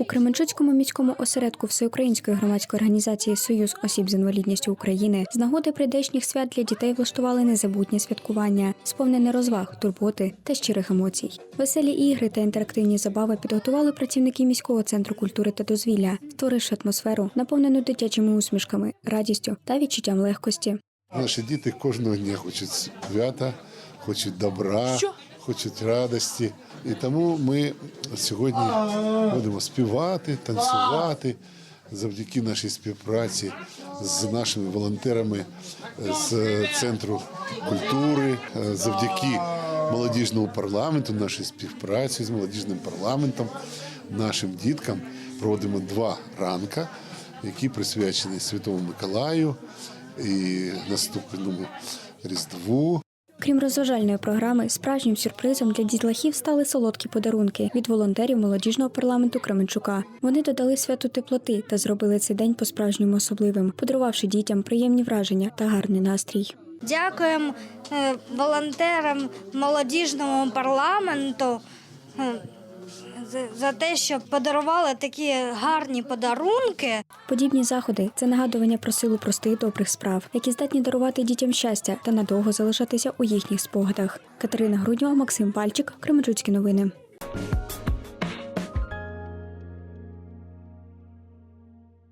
У Кременчуцькому міському осередку Всеукраїнської громадської організації Союз осіб з інвалідністю України з нагоди прийдешніх свят для дітей влаштували незабутнє святкування, сповнене розваг, турботи та щирих емоцій. Веселі ігри та інтерактивні забави підготували працівники міського центру культури та дозвілля, створивши атмосферу, наповнену дитячими усмішками, радістю та відчуттям легкості. Наші діти кожного дня хочуть свята, хочуть добра, хочуть радості. І тому ми сьогодні будемо співати, танцювати завдяки нашій співпраці з нашими волонтерами з центру культури, завдяки молодіжному парламенту, нашій співпраці з молодіжним парламентом, нашим діткам проводимо два ранка, які присвячені Святому Миколаю і наступному Різдву. Крім розважальної програми, справжнім сюрпризом для дітлахів стали солодкі подарунки від волонтерів молодіжного парламенту Кременчука. Вони додали святу теплоти та зробили цей день по-справжньому особливим, подарувавши дітям приємні враження та гарний настрій. Дякуємо е, волонтерам молодіжного парламенту е, за- те, що подарували такі гарні подарунки. Подібні заходи це нагадування про силу простих добрих справ, які здатні дарувати дітям щастя та надовго залишатися у їхніх спогадах. Катерина Грудньова, Максим Пальчик, Кременчуцькі новини.